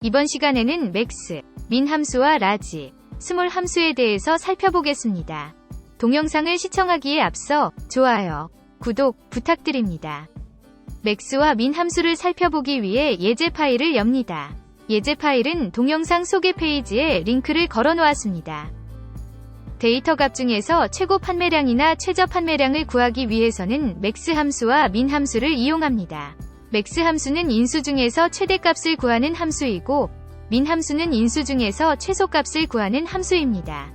이번 시간에는 맥스, 민 함수와 라지, 스몰 함수에 대해서 살펴보겠습니다. 동영상을 시청하기에 앞서 좋아요, 구독 부탁드립니다. 맥스와 민 함수를 살펴보기 위해 예제 파일을 엽니다. 예제 파일은 동영상 소개 페이지에 링크를 걸어 놓았습니다. 데이터 값 중에서 최고 판매량이나 최저 판매량을 구하기 위해서는 맥스 함수와 민 함수를 이용합니다. 맥스 함수는 인수 중에서 최대값을 구하는 함수이고 민 함수는 인수 중에서 최소값을 구하는 함수입니다.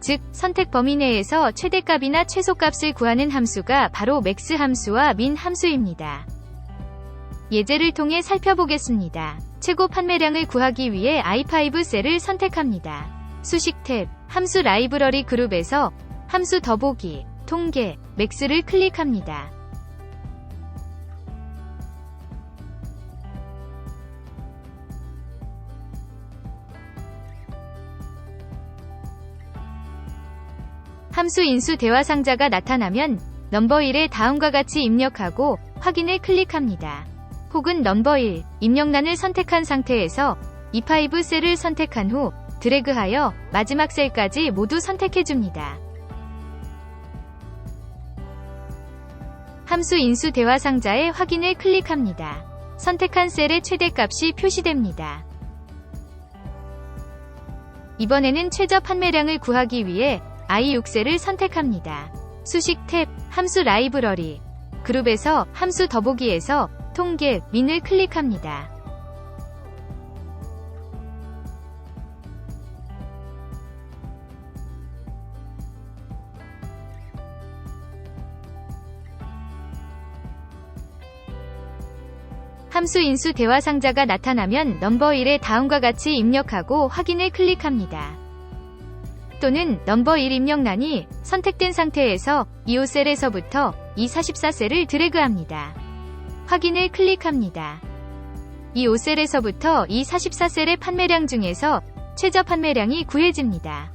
즉, 선택 범위 내에서 최대값이나 최소값을 구하는 함수가 바로 맥스 함수와 민 함수입니다. 예제를 통해 살펴보겠습니다. 최고 판매량을 구하기 위해 i5 셀을 선택합니다. 수식 탭, 함수 라이브러리 그룹에서 함수 더보기, 통계, 맥스를 클릭합니다. 함수 인수 대화 상자가 나타나면 넘버 1에 다음과 같이 입력하고 확인을 클릭합니다. 혹은 넘버 1 입력란을 선택한 상태에서 E5 셀을 선택한 후 드래그하여 마지막 셀까지 모두 선택해줍니다. 함수 인수 대화 상자에 확인을 클릭합니다. 선택한 셀의 최대값이 표시됩니다. 이번에는 최저 판매량을 구하기 위해 i6셀을 선택합니다. 수식 탭, 함수 라이브러리, 그룹에서 함수 더보기에서 통계, 민을 클릭합니다. 함수 인수 대화 상자가 나타나면 넘버 1에 다음과 같이 입력하고 확인을 클릭합니다. 또는 넘버 1 입력란이 선택된 상태에서 2호셀에서부터 244셀을 드래그합니다. 확인을 클릭합니다. 2호셀에서부터 244셀의 판매량 중에서 최저 판매량이 구해집니다.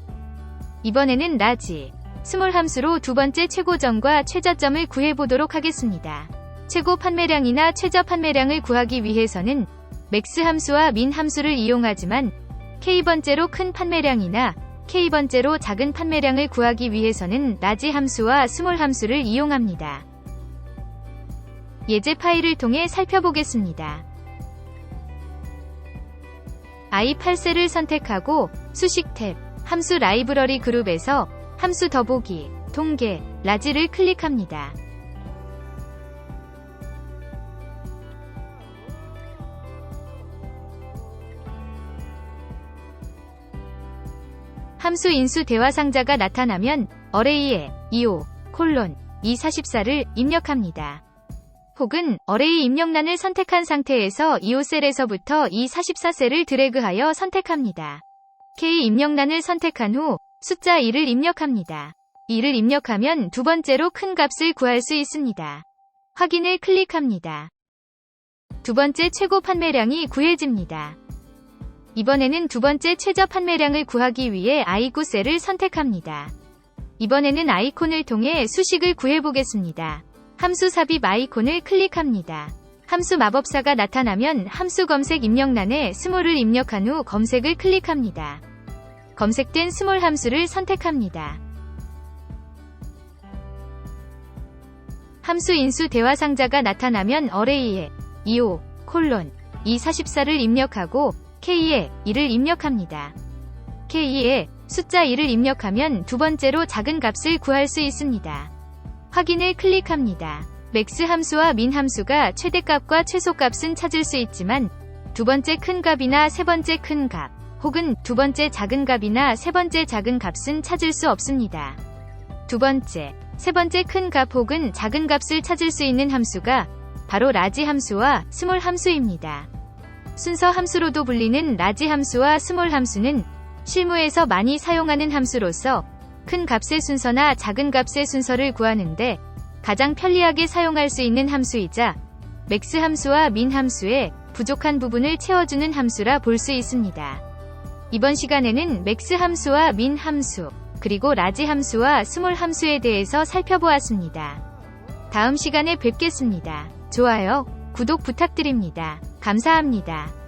이번에는 라지, 스몰 함수로 두 번째 최고점과 최저점을 구해보도록 하겠습니다. 최고 판매량이나 최저 판매량을 구하기 위해서는 맥스 함수와 민 함수를 이용하지만 k번째로 큰 판매량이나 k번째로 작은 판매량을 구하기 위해서는 라지 함수와 스몰 함수를 이용합니다. 예제 파일을 통해 살펴보겠습니다. i8셀을 선택하고 수식 탭, 함수 라이브러리 그룹에서 함수 더보기, 통계, 라지를 클릭합니다. 함수 인수 대화 상자가 나타나면 어레이에 25 콜론 244를 입력합니다. 혹은 어레이 입력란을 선택한 상태에서 2호셀에서부터 244셀을 드래그하여 선택합니다. K 입력란을 선택한 후 숫자 2를 입력합니다. 2를 입력하면 두 번째로 큰 값을 구할 수 있습니다. 확인을 클릭합니다. 두 번째 최고 판매량이 구해집니다. 이번에는 두 번째 최저 판매량을 구하기 위해 i9셀을 선택합니다. 이번에는 아이콘을 통해 수식을 구해보겠습니다. 함수 삽입 아이콘을 클릭합니다. 함수 마법사가 나타나면 함수 검색 입력란에 스몰을 입력한 후 검색을 클릭합니다. 검색된 스몰 함수를 선택합니다. 함수 인수 대화 상자가 나타나면 어레이에 25 콜론 244를 입력하고 K에 2를 입력합니다. K에 숫자 2를 입력하면 두 번째로 작은 값을 구할 수 있습니다. 확인을 클릭합니다. 맥스 함수와 민 함수가 최대값과 최소값은 찾을 수 있지만 두 번째 큰 값이나 세 번째 큰 값, 혹은 두 번째 작은 값이나 세 번째 작은 값은 찾을 수 없습니다. 두 번째, 세 번째 큰 값 혹은 작은 값을 찾을 수 있는 함수가 바로 라지 함수와 스몰 함수입니다. 순서 함수로도 불리는 라지 함수와 스몰 함수는 실무에서 많이 사용하는 함수로서 큰 값의 순서나 작은 값의 순서를 구하는데 가장 편리하게 사용할 수 있는 함수이자 맥스 함수와 민 함수의 부족한 부분을 채워주는 함수라 볼 수 있습니다. 이번 시간에는 맥스 함수와 민 함수, 그리고 라지 함수와 스몰 함수에 대해서 살펴보았습니다. 다음 시간에 뵙겠습니다. 좋아요, 구독 부탁드립니다. 감사합니다.